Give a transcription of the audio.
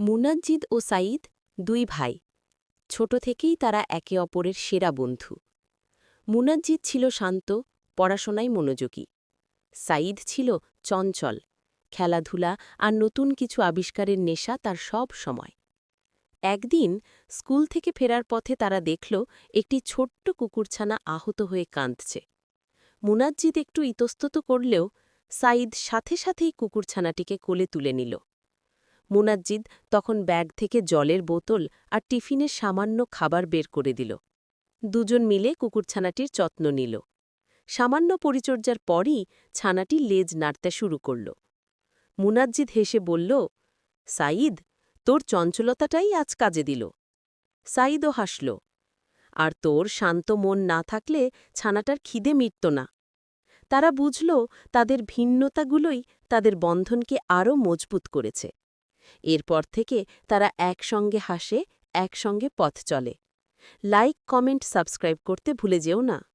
মুনাজ্জিদ ও সাঈদ দুই ভাই। ছোট থেকেই তারা একে অপরের সেরা বন্ধু। মুনাজ্জিদ ছিল শান্ত, পড়াশোনায় মনোযোগী। সাঈদ ছিল চঞ্চল, খেলাধুলা আর নতুন কিছু আবিষ্কারের নেশা তার সব সময়। একদিন স্কুল থেকে ফেরার পথে তারা দেখল, একটি ছোট্ট কুকুরছানা আহত হয়ে কাঁদছে। মুনাজ্জিদ একটু ইতস্তত করলেও সাঈদ সাথে সাথেই কুকুরছানাটিকে কোলে তুলে নিল। মুনাজ্জিদ তখন ব্যাগ থেকে জলের বোতল আর টিফিনের সামান্য খাবার বের করে দিল। দুজন মিলে কুকুরছানাটির যত্ন নিল। সামান্য পরিচর্যার পরই ছানাটি লেজ নাড়তে শুরু করল। মুনাজ্জিদ হেসে বলল, সাঈদ, তোর চঞ্চলতাটাই আজ কাজে দিল। সাঈদও হাসল, আর তোর শান্ত মন না থাকলে ছানাটার খিদে মিটত না। তারা বুঝল, তাদের ভিন্নতাগুলোই তাদের বন্ধনকে আরও মজবুত করেছে। এরপর থেকে তারা একসঙ্গে হাসে, একসঙ্গে পথ চলে। লাইক কমেন্ট সাবস্ক্রাইব করতে ভুলে যেও না।